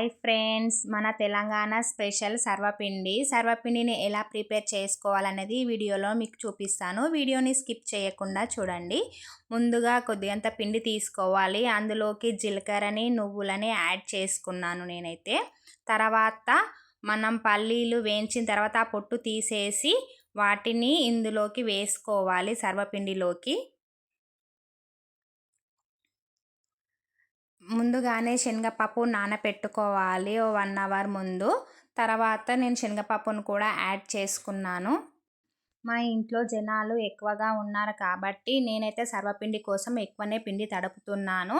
Hi friends మన Telangana special సర్వపిండి. సర్వపిండిని ఎలా prepare చేసుకోవాలనేది ఈ వీడియోలో మీకు చూపిస్తాను. వీడియోని స్కిప్ చేయకుండా చూడండి. ముందుగా కొద్దిగంత పిండి తీసుకోవాలి. అందులోకి జీలకర్రని నువ్వులని యాడ్ చేసుకున్నాను నేనైతే. తర్వాత మనం పల్లీలు వేయించిన తర్వాత ఆ పొట్టు తీసేసి వాటిని ఇందులోకి వేసుకోవాలి సర్వపిండిలోకి. ముందుగానే శనగపప్పు నానపెట్టుకోవాలి ఓ వన్ అవర్ ముందు. తర్వాత నేను శనగపప్పును కూడా యాడ్ చేసుకున్నాను. మా ఇంట్లో జనాలు ఎక్కువగా ఉన్నారు కాబట్టి నేనైతే సర్వపిండి కోసం ఎక్కువనే పిండి తడుపుతున్నాను.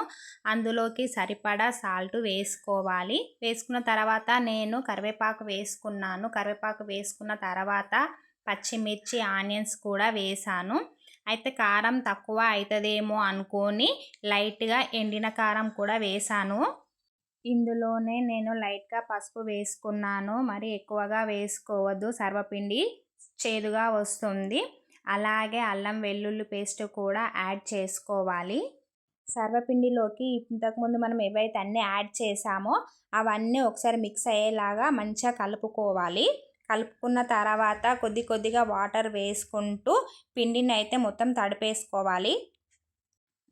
అందులోకి సరిపడా సాల్ట్ వేసుకోవాలి. వేసుకున్న తర్వాత నేను కరివేపాకు వేసుకున్నాను. కరివేపాకు వేసుకున్న తర్వాత పచ్చిమిర్చి ఆనియన్స్ కూడా వేసాను. అయితే కారం తక్కువ అవుతుందేమో అనుకొని లైట్గా ఎండిన కారం కూడా వేసాను. ఇందులోనే నేను లైట్గా పసుపు వేసుకున్నాను. మరి ఎక్కువగా వేసుకోవద్దు. సర్వపిండి చేదుగా వస్తుంది. అలాగే అల్లం వెల్లుల్లి పేస్ట్ కూడా యాడ్ చేసుకోవాలి. సర్వపిండిలోకి ఇంతకుముందు మనం ఏవైతే అన్నీ యాడ్ చేసామో అవన్నీ ఒకసారి మిక్స్ అయ్యేలాగా మంచిగా కలుపుకోవాలి. కలుపుకున్న తర్వాత కొద్ది కొద్దిగా వాటర్ వేసుకుంటూ పిండిని అయితే మొత్తం తడిపేసుకోవాలి.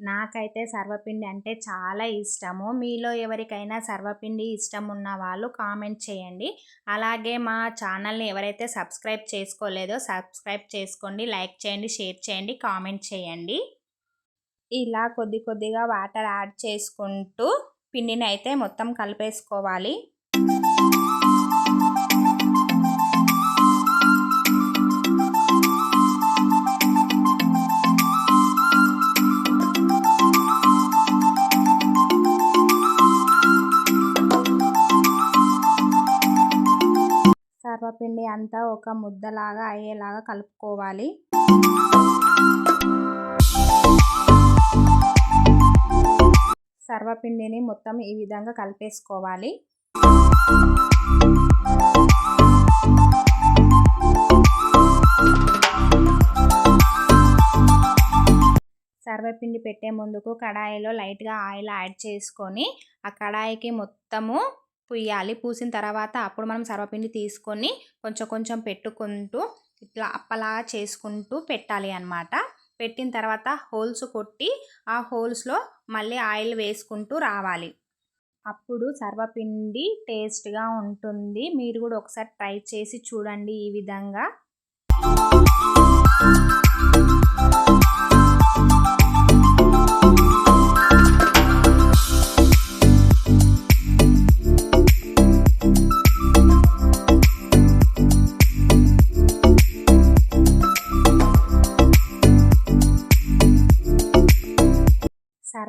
నాకైతే సర్వపిండి అంటే చాలా ఇష్టము. మీలో ఎవరికైనా సర్వపిండి ఇష్టం ఉన్న వాళ్ళు కామెంట్ చేయండి. అలాగే మా ఛానల్ని ఎవరైతే సబ్స్క్రైబ్ చేసుకోలేదో సబ్స్క్రైబ్ చేసుకోండి లైక్ చేయండి షేర్ చేయండి కామెంట్ చేయండి. ఇలా కొద్ది కొద్దిగా వాటర్ యాడ్ చేసుకుంటూ పిండిని అయితే మొత్తం కలిపేసుకోవాలి. సర్వపిండి అంతా ఒక ముద్దలాగా అయ్యేలాగా కలుపుకోవాలి. సర్వపిండిని మొత్తం ఈ విధంగా కలిపేసుకోవాలి. సర్వపిండి పెట్టే ముందుకు కడాయిలో లైట్గా ఆయిల్ యాడ్ చేసుకొని ఆ కడాయికి మొత్తము పుయ్యాలి. పూసిన తర్వాత అప్పుడు మనం సర్వపిండి తీసుకొని కొంచెం కొంచెం పెట్టుకుంటూ ఇట్లా అప్పలా చేసుకుంటూ పెట్టాలి అనమాట పెట్టిన తర్వాత హోల్స్ కొట్టి ఆ హోల్స్లో మళ్ళీ ఆయిల్ వేసుకుంటూ రావాలి. అప్పుడు సర్వపిండి టేస్ట్గా ఉంటుంది. మీరు కూడా ఒకసారి ట్రై చేసి చూడండి ఈ విధంగా.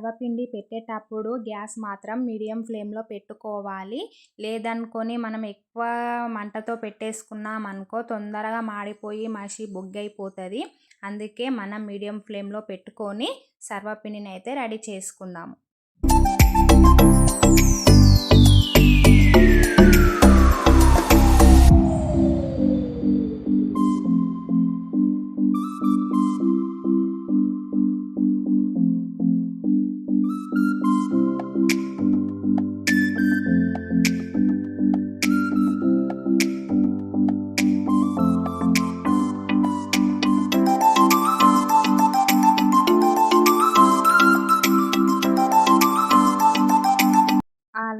సర్వపిండి పెట్టేటప్పుడు గ్యాస్ మాత్రం మీడియం ఫ్లేమ్లో పెట్టుకోవాలి. లేదనుకొని మనం ఎక్కువ మంటతో పెట్టేసుకున్నాం అనుకో తొందరగా మాడిపోయి మసి బొగ్గైపోతుంది. అందుకే మనం మీడియం ఫ్లేమ్లో పెట్టుకొని సర్వపిండిని అయితే రెడీ చేసుకుందాము.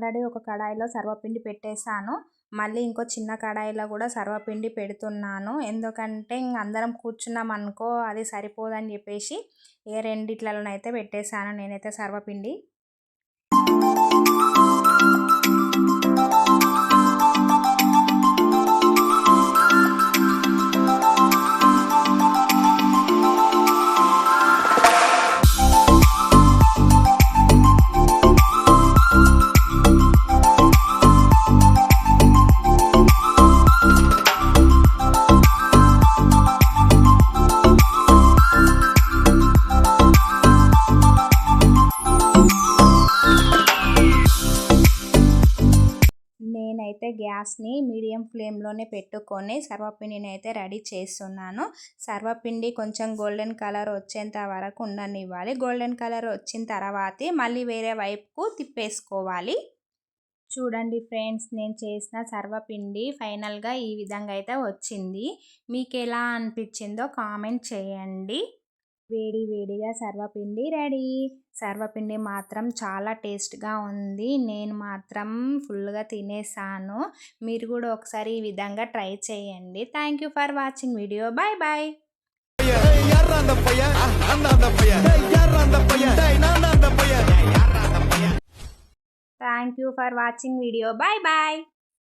ఆల్రెడీ ఒక కడాయిలో సర్వపిండి పెట్టేశాను. మళ్ళీ ఇంకో చిన్న కడాయిలో కూడా సర్వపిండి పెడుతున్నాను. ఎందుకంటే ఇంక అందరం కూర్చున్నాం అనుకో అది సరిపోదని చెప్పేసి ఏ రెండిట్లలోనైతే పెట్టేశాను నేనైతే సర్వపిండి. గ్యాస్ని మీడియం ఫ్లేమ్లోనే పెట్టుకొని సర్వపిండిని అయితే రెడీ చేస్తున్నాను. సర్వపిండి కొంచెం గోల్డెన్ కలర్ వచ్చేంత వరకు ఉండనివ్వాలి. గోల్డెన్ కలర్ వచ్చిన తర్వాతే మళ్ళీ వేరే వైపుకు తిప్పేసుకోవాలి. చూడండి ఫ్రెండ్స్ నేను చేసిన సర్వపిండి ఫైనల్గా ఈ విధంగా అయితే వచ్చింది. మీకు ఎలా అనిపించిందో కామెంట్ చేయండి. వేడి వేడిగా సర్వపిండి రెడీ. సర్వపిండి మాత్రం చాలా టేస్ట్గా ఉంది. నేను మాత్రం ఫుల్గా తినేసాను. మీరు కూడా ఒకసారి ఈ విధంగా ట్రై చేయండి. Thank you for watching video. Bye bye. Thank you for watching video. Bye bye.